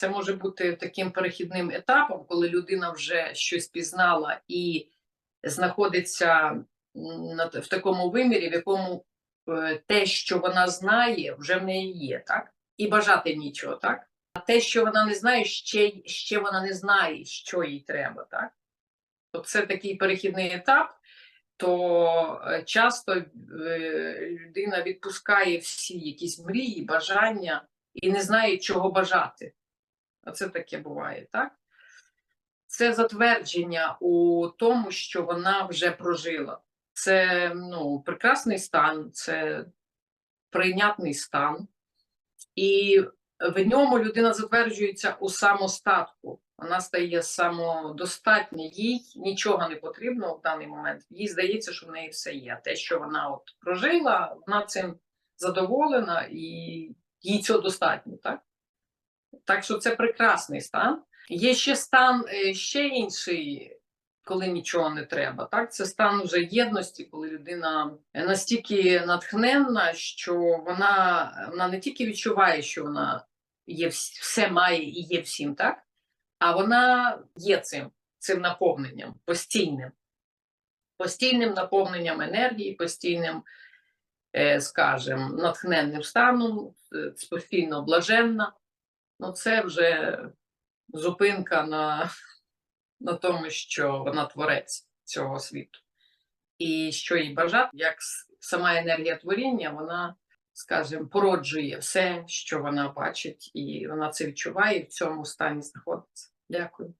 Це може бути таким перехідним етапом, коли людина вже щось пізнала і знаходиться в такому вимірі, в якому е, те, що вона знає, вже в неї є, так? І бажати нічого, так? А те, що вона не знає, ще, ще вона не знає, що їй треба, так? То це такий перехідний етап, то е, часто е, людина відпускає всі якісь мрії, бажання і не знає, чого бажати. Оце таке буває, так? Це затвердження у тому, що вона вже прожила. Це ну, прекрасний стан, це прийнятний стан, і в ньому людина затверджується у самостатку. Вона стає самодостатня, їй нічого не потрібно в даний момент. Їй здається, що в неї все є. Те, що вона от прожила, вона цим задоволена і їй цього достатньо. Так, так що це прекрасний стан. Є ще стан е, ще інший, коли нічого не треба. Так, це стан вже єдності, коли людина настільки натхненна, що вона, вона не тільки відчуває, що вона є все має і є всім, так, а вона є цим, цим наповненням постійним, постійним наповненням енергії, постійним, е, скажімо, натхненним станом, е, постійно блаженна. Ну, це вже зупинка на, на тому, що вона творець цього світу. І що їй бажати, як сама енергія творіння, вона, скажімо, породжує все, що вона бачить, і вона це відчуває і в цьому стані знаходиться. Дякую.